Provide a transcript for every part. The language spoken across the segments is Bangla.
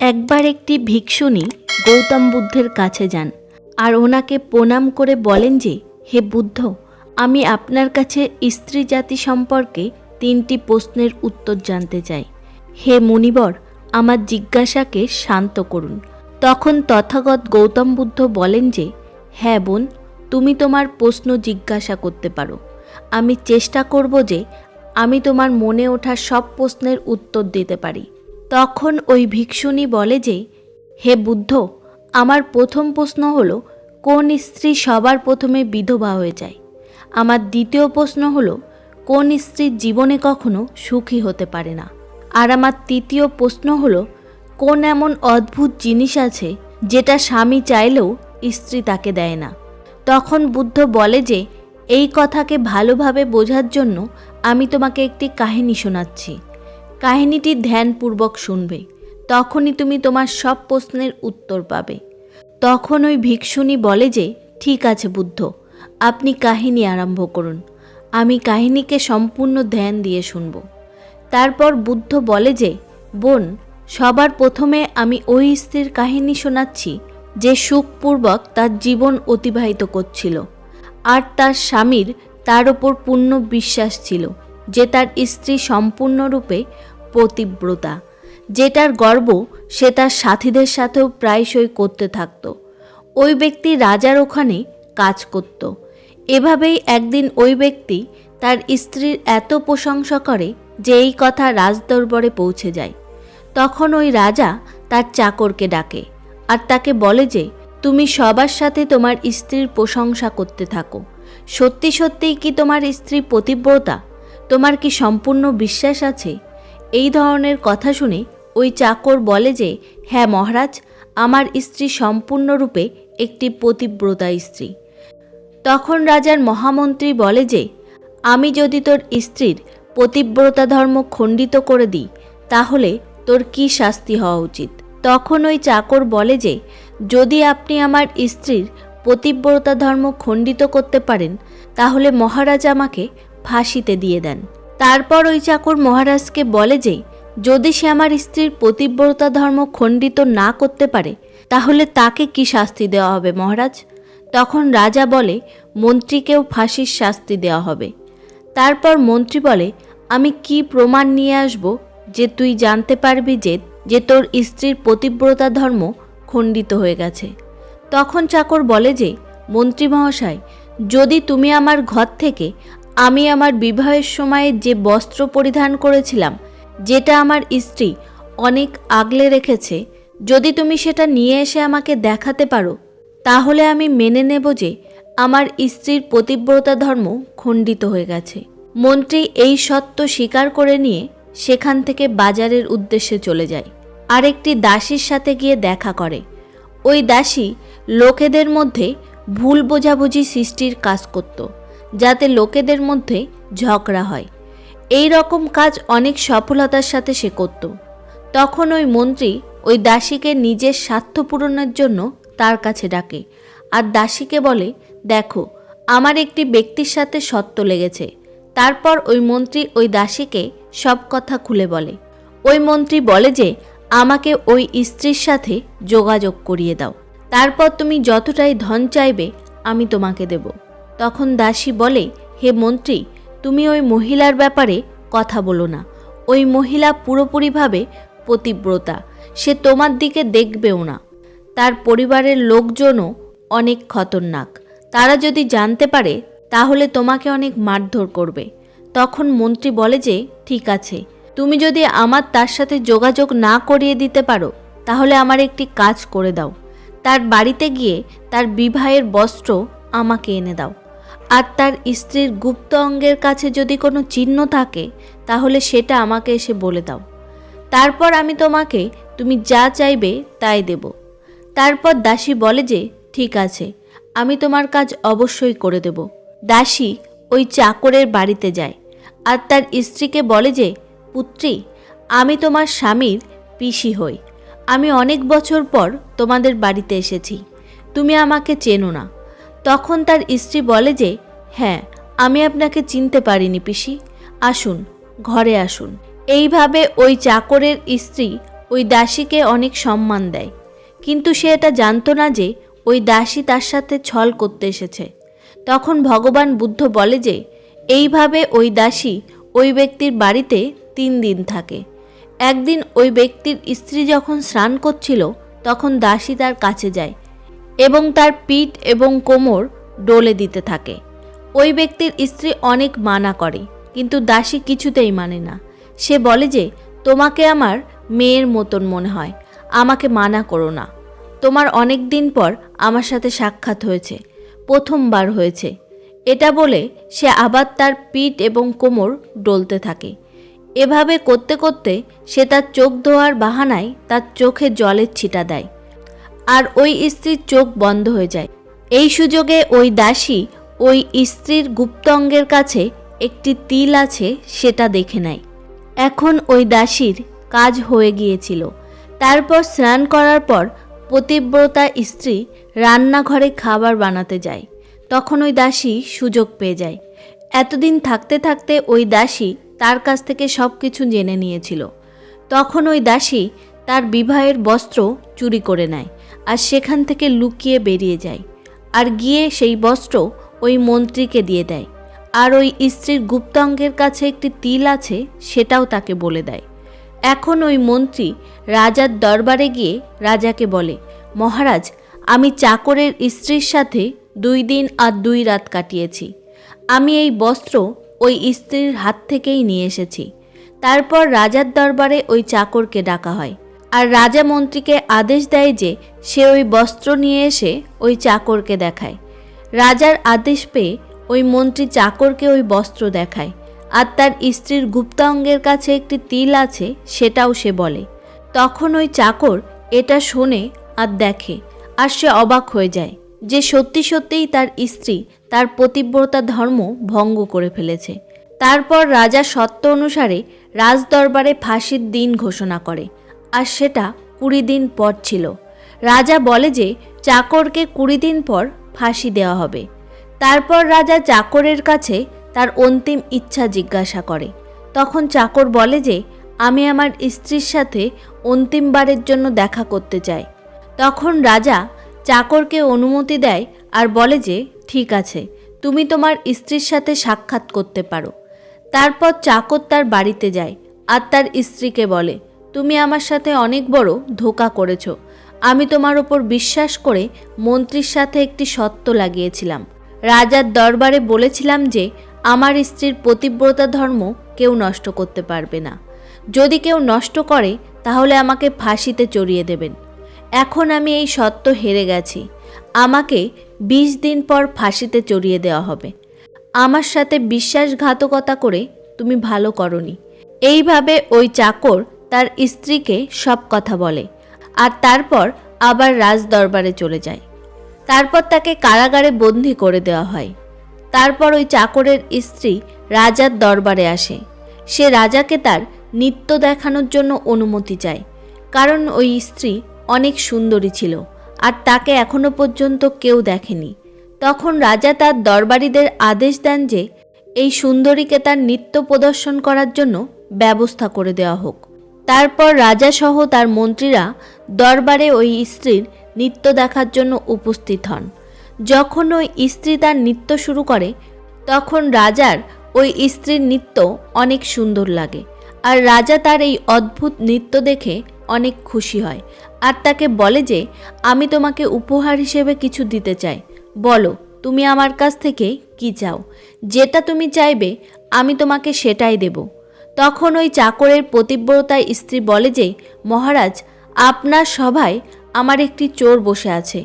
একবার একটি ভিক্ষুণী গৌতম বুদ্ধের কাছে যান আর ওনাকে প্রণাম করে বলেন যে, হে বুদ্ধ, আমি আপনার কাছে স্ত্রী জাতি সম্পর্কে তিনটি প্রশ্নের উত্তর জানতে চাই। হে মুনিবর, আমার জিজ্ঞাসাকে শান্ত করুন। তখন তথাগত গৌতম বুদ্ধ বলেন যে হ্যাঁ বোন, তুমি তোমার প্রশ্ন জিজ্ঞাসা করতে পারো। আমি চেষ্টা করব যে, আমি তোমার মনে ওঠা সব প্রশ্নের উত্তর দিতে পারি। তখন ওই ভিক্ষুণী বলে যে, হে বুদ্ধ, আমার প্রথম প্রশ্ন হলো, কোন স্ত্রী সবার প্রথমে বিধবা হয়ে যায়? আমার দ্বিতীয় প্রশ্ন হলো, কোন স্ত্রীর জীবনে কখনো সুখী হতে পারে না? আর আমার তৃতীয় প্রশ্ন হলো, কোন এমন অদ্ভুত জিনিস আছে যেটা স্বামী চাইলেও স্ত্রী তাকে দেয় না? তখন বুদ্ধ বলে যে, এই কথাকে ভালোভাবে বোঝার জন্য আমি তোমাকে একটি কাহিনী শোনাচ্ছি। কাহিনীটি ধ্যানপূর্বক শুনবে। তখনই তুমি তোমার সব প্রশ্নের উত্তর পাবে। তখন ওই ভিক্ষুণী বলে যে, ঠিক আছে বুদ্ধ, আপনি কাহিনী আরম্ভ করুন। আমি কাহিনীকে সম্পূর্ণ ধ্যান দিয়ে শুনব। তারপর বুদ্ধ বলে যে, বোন, সবার প্রথমে আমি ওই স্ত্রীর কাহিনী শোনাচ্ছি, যে সুখপূর্বক তার জীবন অতিবাহিত করছিল, আর তার স্বামীর তার ওপর পূর্ণ বিশ্বাস ছিল, যে তার স্ত্রী সম্পূর্ণরূপে পতিব্রতা যেটার গর্ব সে তার সাথীদের সাথেও প্রায়শই করতে থাকত। ওই ব্যক্তি রাজার ওখানে কাজ করত। এভাবেই একদিন ওই ব্যক্তি তার স্ত্রীর এত প্রশংসা করে যে এই কথা রাজদরবারে পৌঁছে যায়। তখন ওই রাজা তার চাকরকে ডাকে আর তাকে বলে যে, তুমি সবার সাথে তোমার স্ত্রীর প্রশংসা করতে থাকো। সত্যি সত্যিই কি তোমার স্ত্রী পতিব্রতা তোমার কি সম্পূর্ণ বিশ্বাস আছে? এই ধরনের কথা শুনে ওই চাকর বলে যে হ্যাঁ মহারাজ, আমার স্ত্রী সম্পূর্ণরূপে একটি পতিব্রতা স্ত্রী। তখন রাজার মহামন্ত্রী বলে যে, আমি যদি তোর স্ত্রীর পতিব্রতা ধর্ম খণ্ডিত করে দিই, তাহলে তোর কি শাস্তি হওয়া উচিত? তখন ওই চাকর বলে যে, যদি আপনি আমার স্ত্রীর পতিব্রতা ধর্ম খণ্ডিত করতে পারেন, তাহলে মহারাজ আমাকে ফাঁসিতে দিয়ে দেন। তারপর ওই চাকর মহারাজকে বলে যে, যদি সে আমার স্ত্রীর পতিব্রতা ধর্ম খণ্ডিত না করতে পারে, তাহলে তাকে কি শাস্তি দেওয়া হবে মহারাজ? তখন রাজা বলে, মন্ত্রীকেও ফাঁসির শাস্তি দেওয়া হবে। তারপর মন্ত্রী বলে, আমি কি প্রমাণ নিয়ে আসব যে তুই জানতে পারবি যে যে তোর স্ত্রীর পতিব্রতা ধর্ম খণ্ডিত হয়ে গেছে? তখন চাকর বলে যে, মন্ত্রী মহাশয়, যদি তুমি আমার ঘর থেকে আমি আমার বিবাহের সময়ে যে বস্ত্র পরিধান করেছিলাম, যেটা আমার স্ত্রী অনেক আগলে রেখেছে, যদি তুমি সেটা নিয়ে এসে আমাকে দেখাতে পারো, তাহলে আমি মেনে নেব যে আমার স্ত্রীর পতিব্রতা ধর্ম খণ্ডিত হয়ে গেছে। মন্ত্রী এই সত্য স্বীকার করে নিয়ে সেখান থেকে বাজারের উদ্দেশ্যে চলে যায়। আর একটি দাসীর সাথে গিয়ে দেখা করে। ওই দাসী লোকেদের মধ্যে ভুল বোঝাবুঝি সৃষ্টির কাজ করত। যাতে লোকেদের মধ্যে ঝগড়া হয়। এই রকম কাজ অনেক সফলতার সাথে সে করত। তখন ওই মন্ত্রী ওই দাসীকে নিজের স্বার্থ পূরণের জন্য তার কাছে ডাকে আর দাসীকে বলে, দেখো, আমার একটি ব্যক্তির সাথে সত্য লেগেছে। তারপর ওই মন্ত্রী ওই দাসীকে সব কথা খুলে বলে। ওই মন্ত্রী বলে যে, আমাকে ওই স্ত্রীর সাথে যোগাযোগ করিয়ে দাও। তারপর তুমি যতটাই ধন চাইবে, আমি তোমাকে দেব। তখন দাসী বলে, হে মন্ত্রী, তুমি ওই মহিলার ব্যাপারে কথা বলো না। ওই মহিলা পুরোপুরিভাবে পতিব্রতা। সে তোমার দিকে দেখবেও না। তার পরিবারের লোকজনও অনেক খতরনাক। তারা যদি জানতে পারে, তাহলে তোমাকে অনেক মারধর করবে। তখন মন্ত্রী বলে যে, ঠিক আছে। তুমি যদি আমার তার সাথে যোগাযোগ না করিয়ে দিতে পারো, তাহলে আমার একটি কাজ করে দাও। তার বাড়িতে গিয়ে তার বিবাহের বস্ত্র আমাকে এনে দাও। আর তার স্ত্রীর গুপ্ত অঙ্গের কাছে যদি কোনো চিহ্ন থাকে, তাহলে সেটা আমাকে এসে বলে দাও। তারপর আমি তোমাকে, তুমি যা চাইবে তাই দেব। তারপর দাসী বলে যে, ঠিক আছে, আমি তোমার কাজ অবশ্যই করে দেব। দাসী ওই চাকরের বাড়িতে যায়। আর তার স্ত্রীকে বলে যে, পুত্রী, আমি তোমার স্বামীর পিসি হই। আমি অনেক বছর পর তোমাদের বাড়িতে এসেছি। তুমি আমাকে চেনো না। তখন তার স্ত্রী বলে যে হ্যাঁ আমি আপনাকে চিনতে পারিনি পিসি। আসুন, ঘরে আসুন। এইভাবে ওই চাকরের স্ত্রী ওই দাসীকে অনেক সম্মান দেয়। কিন্তু সে এটা জানতো না যে, ওই দাসী তার সাথে ছল করতে এসেছে। তখন ভগবান বুদ্ধ বলে যে, এইভাবে ওই দাসী ওই ব্যক্তির বাড়িতে তিন দিন থাকে। একদিন ওই ব্যক্তির স্ত্রী যখন স্নান করছিল, তখন দাসী তার কাছে যায়। এবং তার পিঠ এবং কোমর ডলে দিতে থাকে। ওই ব্যক্তির স্ত্রী অনেক মানা করে, কিন্তু দাসী কিছুতেই মানে না। সে বলে যে, তোমাকে আমার মেয়ের মতন মনে হয়, আমাকে মানা করো না। তোমার অনেক দিন পর আমার সাথে সাক্ষাৎ হয়েছে, প্রথমবার হয়েছে। এটা বলে সে আবার তার পিঠ এবং কোমর ডলতে থাকে। এভাবে করতে করতে সে তার চোখ ধোয়ার বাহানায় তার চোখে জলের ছিটা দেয়। আর ওই স্ত্রীর চোখ বন্ধ হয়ে যায়। এই সুযোগে ওই দাসী ওই স্ত্রীর গুপ্তঙ্গের কাছে একটি তিল আছে, সেটা দেখে নেয়। এখন ওই দাসীর কাজ হয়ে গিয়েছিল। তারপর স্নান করার পর পতিব্রতা স্ত্রী রান্নাঘরে খাবার বানাতে যায়। তখন ওই দাসী সুযোগ পেয়ে যায়। এতদিন থাকতে থাকতে ওই দাসী তার কাছ থেকে সব কিছু জেনে নিয়েছিল। তখন ওই দাসী তার বিবাহের বস্ত্র চুরি করে নেয়। আর সেখান থেকে লুকিয়ে বেরিয়ে যায়। আর গিয়ে সেই বস্ত্র ওই মন্ত্রীকে দিয়ে দেয়। আর ওই স্ত্রীর গুপ্তাঙ্গের কাছে একটি তিল আছে, সেটাও তাকে বলে দেয়। এখন ওই মন্ত্রী রাজার দরবারে গিয়ে রাজাকে বলে, মহারাজ, আমি চাকরের স্ত্রীর সাথে দুই দিন আর দুই রাত কাটিয়েছি। আমি এই বস্ত্র ওই স্ত্রীর হাত থেকেই নিয়ে এসেছি। তারপর রাজার দরবারে ওই চাকরকে ডাকা হয়। আর রাজা মন্ত্রীকে আদেশ দেয় যে সে ওই বস্ত্র নিয়ে এসে ওই চাকরকে দেখায়। রাজার আদেশ পেয়ে ওই মন্ত্রী চাকরকে ওই বস্ত্র দেখায়। আর তার স্ত্রীর গুপ্তাঙ্গের কাছে একটি তিল আছে, সেটাও সে বলে। তখন ওই চাকর এটা শোনে আর দেখে, আর সে অবাক হয়ে যায় যে সত্যি সত্যিই তার স্ত্রী তার পতিব্রতা ধর্ম ভঙ্গ করে ফেলেছে। তারপর রাজা সত্য অনুসারে রাজদরবারে ফাঁসির দিন ঘোষণা করে। আর সেটা কুড়ি দিন পর ছিল। রাজা বলে যে, চাকরকে কুড়ি দিন পর ফাঁসি দেওয়া হবে। তারপর রাজা চাকরের কাছে তার অন্তিম ইচ্ছা জিজ্ঞাসা করে। তখন চাকর বলে যে, আমি আমার স্ত্রীর সাথে অন্তিমবারের জন্য দেখা করতে চাই। তখন রাজা চাকরকে অনুমতি দেয় আর বলে যে, ঠিক আছে, তুমি তোমার স্ত্রীর সাথে সাক্ষাৎ করতে পারো। তারপর চাকর তার বাড়িতে যায় আর তার স্ত্রীকে বলে তুমি আমার সাথে অনেক বড় ধোকা করেছ। আমি তোমার ওপর বিশ্বাস করে মন্ত্রীর সাথে একটি সত্য লাগিয়েছিলাম। রাজার দরবারে বলেছিলাম যে, আমার স্ত্রীর পতিব্রতা ধর্ম কেউ নষ্ট করতে পারবে না। যদি কেউ নষ্ট করে, তাহলে আমাকে ফাঁসিতে চড়িয়ে দেবেন। এখন আমি এই সত্য হেরে গেছি। আমাকে বিশ দিন পর ফাঁসিতে চড়িয়ে দেওয়া হবে। আমার সাথে বিশ্বাসঘাতকতা করে তুমি ভালো করনি। এইভাবে ওই চাকর তার স্ত্রীকে সব কথা বলে আর তারপর আবার রাজ দরবারে চলে যায়। তারপর তাকে কারাগারে বন্দি করে দেওয়া হয়। তারপর ওই চাকরের স্ত্রী রাজার দরবারে আসে। সে রাজাকে তার নৃত্য দেখানোর জন্য অনুমতি চায়, কারণ ওই স্ত্রী অনেক সুন্দরী ছিল আর তাকে এখনও পর্যন্ত কেউ দেখেনি। তখন রাজা তার দরবারীদের আদেশ দেন যে, এই সুন্দরীকে তার নৃত্য প্রদর্শন করার জন্য ব্যবস্থা করে দেওয়া হোক। তারপর রাজাসহ তার মন্ত্রীরা দরবারে ওই স্ত্রীর নৃত্য দেখার জন্য উপস্থিত হন। যখন ওই স্ত্রী তার নৃত্য শুরু করে, তখন রাজার ওই স্ত্রীর নৃত্য অনেক সুন্দর লাগে আর রাজা তার এই অদ্ভুত নৃত্য দেখে অনেক খুশি হয় আর তাকে বলে যে, আমি তোমাকে উপহার হিসেবে কিছু দিতে চাই। বলো, তুমি আমার কাছ থেকে কি চাও? যেটা তুমি চাইবে, আমি তোমাকে সেটাই দেব। তখন ওই চাকরের পতিব্রতায় স্ত্রী বলে যে, মহারাজ, আপনার সভায় আমার একটি চোর বসে আছে।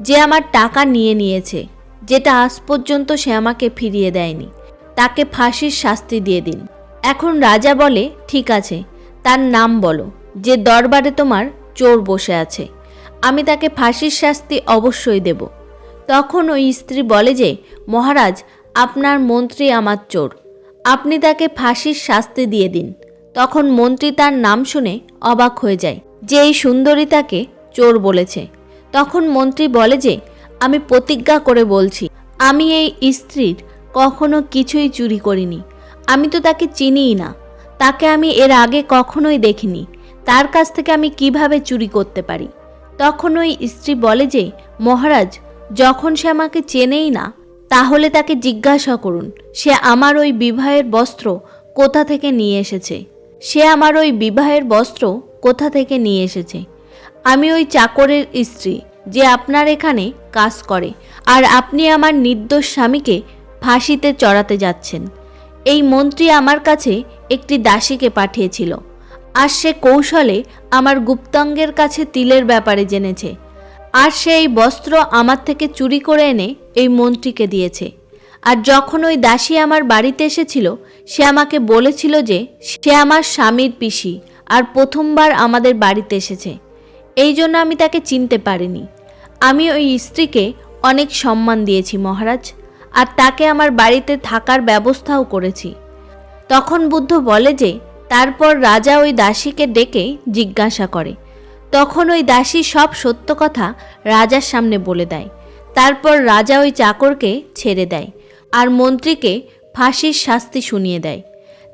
যে আমার টাকা নিয়ে নিয়েছে, যেটা আজ পর্যন্ত সে আমাকে ফিরিয়ে দেয়নি। তাকে ফাঁসির শাস্তি দিয়ে দিন। এখন রাজা বলে, ঠিক আছে, তার নাম বলো। যে দরবারে তোমার চোর বসে আছে, আমি তাকে ফাঁসির শাস্তি অবশ্যই দেব। তখন ওই স্ত্রী বলে যে, মহারাজ, আপনার মন্ত্রী আমার চোর। আপনি তাকে ফাঁসির শাস্তি দিয়ে দিন। তখন মন্ত্রী তার নাম শুনে অবাক হয়ে যায়। যে এই সুন্দরী তাকে চোর বলেছে। তখন মন্ত্রী বলে যে, আমি প্রতিজ্ঞা করে বলছি, আমি এই স্ত্রীর কখনো কিছুই চুরি করিনি। আমি তো তাকে চিনিই না। তাকে আমি এর আগে কখনোই দেখিনি। তার কাছ থেকে আমি কীভাবে চুরি করতে পারি? তখন ওই স্ত্রী বলে যে, মহারাজ, যখন সে আমাকে চেনেই না তাহলে তাকে জিজ্ঞাসা করুন, সে আমার ওই বিবাহের বস্ত্র কোথা থেকে নিয়ে এসেছে? সে আমার ওই বিবাহের বস্ত্র কোথা থেকে নিয়ে এসেছে? আমি ওই চাকরের স্ত্রী, যে আপনার এখানে কাজ করে, আর আপনি আমার নির্দোষ স্বামীকে ফাঁসিতে চড়াতে যাচ্ছেন। এই মন্ত্রী আমার কাছে একটি দাসীকে পাঠিয়েছিল। আর সে কৌশলে আমার গুপ্তাঙ্গের কাছে তিলের ব্যাপারে জেনেছে। আর সে এই বস্ত্র আমার থেকে চুরি করে এনে এই মন্ত্রীকে দিয়েছে। আর যখন ওই দাসী আমার বাড়িতে এসেছিল, সে আমাকে বলেছিল যে সে আমার স্বামীর পিসি আর প্রথমবার আমাদের বাড়িতে এসেছে। এই জন্য আমি তাকে চিনতে পারিনি। আমি ওই স্ত্রীকে অনেক সম্মান দিয়েছি মহারাজ, আর তাকে আমার বাড়িতে থাকার ব্যবস্থাও করেছি। তখন বুদ্ধ বলে যে, তারপর রাজা ওই দাসীকে ডেকে জিজ্ঞাসা করে তখন ওই দাসী সব সত্য কথা রাজার সামনে বলে দেয়। তারপর রাজা ওই চাকরকে ছেড়ে দেয় আর মন্ত্রীকে ফাঁসির শাস্তি শুনিয়ে দেয়।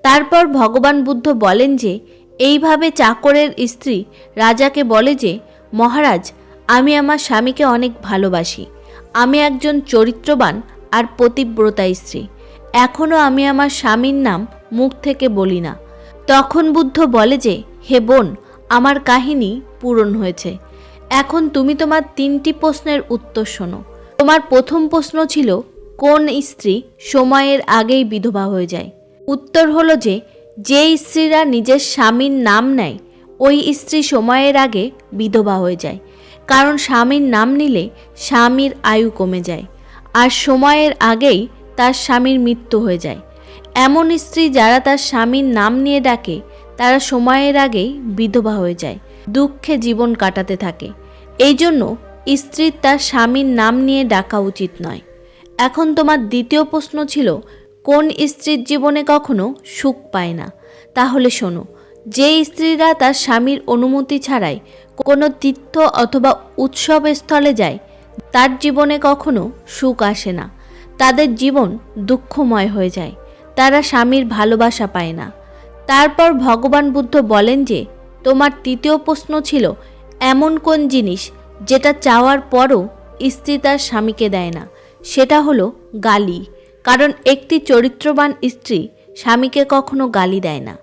তারপর ভগবান বুদ্ধ বলেন যে, এইভাবে চাকরের স্ত্রী রাজাকে বলে যে, মহারাজ, আমি আমার স্বামীকে অনেক ভালোবাসি। আমি একজন চরিত্রবান আর পতিব্রতা স্ত্রী। এখনও আমি আমার স্বামীর নাম মুখ থেকে বলি না। তখন বুদ্ধ বলে যে, হে বোন আমার কাহিনী পূরণ হয়েছে। এখন তুমি তোমার তিনটি প্রশ্নের উত্তর শোনো। তোমার প্রথম প্রশ্ন ছিল, কোন স্ত্রী সময়ের আগেই বিধবা হয়ে যায়? উত্তর হলো যে যে স্ত্রীরা নিজের স্বামীর নাম নেয়, ওই স্ত্রী সময়ের আগে বিধবা হয়ে যায়। কারণ স্বামীর নাম নিলে স্বামীর আয়ু কমে যায়, আর সময়ের আগেই তার স্বামীর মৃত্যু হয়ে যায়। এমন স্ত্রী যারা তার স্বামীর নাম নিয়ে ডাকে তারা সময়ের আগেই বিধবা হয়ে যায়, দুঃখে জীবন কাটাতে থাকে। এই জন্য স্ত্রীর তার স্বামীর নাম নিয়ে ডাকা উচিত নয়। এখন তোমার দ্বিতীয় প্রশ্ন ছিল, কোন স্ত্রীর জীবনে কখনো সুখ পায় না? তাহলে শোনো, যে স্ত্রীরা তার স্বামীর অনুমতি ছাড়াই কোনো তীর্থ অথবা উৎসব স্থলে যায়, তার জীবনে কখনো সুখ আসে না। তাদের জীবন দুঃখময় হয়ে যায়। তারা স্বামীর ভালোবাসা পায় না। তারপর ভগবান বুদ্ধ বলেন যে, তোমার তৃতীয় প্রশ্ন ছিল, এমন কোন জিনিস যেটা চাওয়ার পরও স্ত্রী তার স্বামীকে দেয় না? সেটা হলো গালি। কারণ একটি চরিত্রবান স্ত্রী স্বামীকে কখনো গালি দেয় না।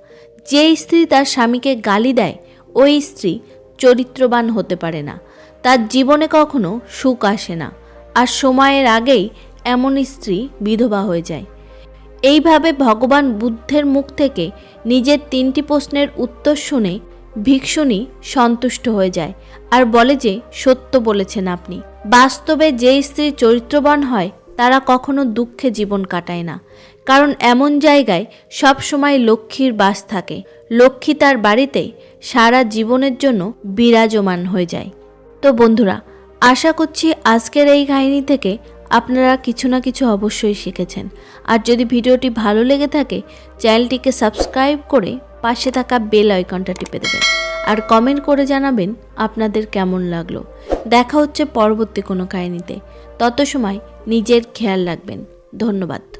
যে স্ত্রী তার স্বামীকে গালি দেয়, ওই স্ত্রী চরিত্রবান হতে পারে না। তার জীবনে কখনো সুখ আসে না। আর সময়ের আগেই এমন স্ত্রী বিধবা হয়ে যায়। এইভাবে ভগবান বুদ্ধের মুখ থেকে নিজের তিনটি প্রশ্নের উত্তর শুনে ভিক্ষুণী সন্তুষ্ট হয়ে যায় আর বলে যে, সত্য বলেছেন আপনি। বাস্তবে যে স্ত্রী চরিত্রবান হয়, তারা কখনো দুঃখে জীবন কাটায় না। কারণ এমন জায়গায় সব সময় লক্ষ্মীর বাস থাকে। লক্ষ্মী তার বাড়িতে সারা জীবনের জন্য বিরাজমান হয়ে যায়। তো বন্ধুরা, আশা করছি আজকের এই কাহিনী থেকে আপনারা কিছু না কিছু অবশ্যই শিখেছেন। আর যদি ভিডিওটি ভালো লেগে থাকে, চ্যানেলটিকে সাবস্ক্রাইব করে পাশে থাকা বেল আইকনটা টিপে দেবেন। আর কমেন্ট করে জানাবেন আপনাদের কেমন লাগল। দেখা হচ্ছে পরবর্তী কোনো কাহিনীতে। তত সময় নিজের খেয়াল রাখবেন। ধন্যবাদ।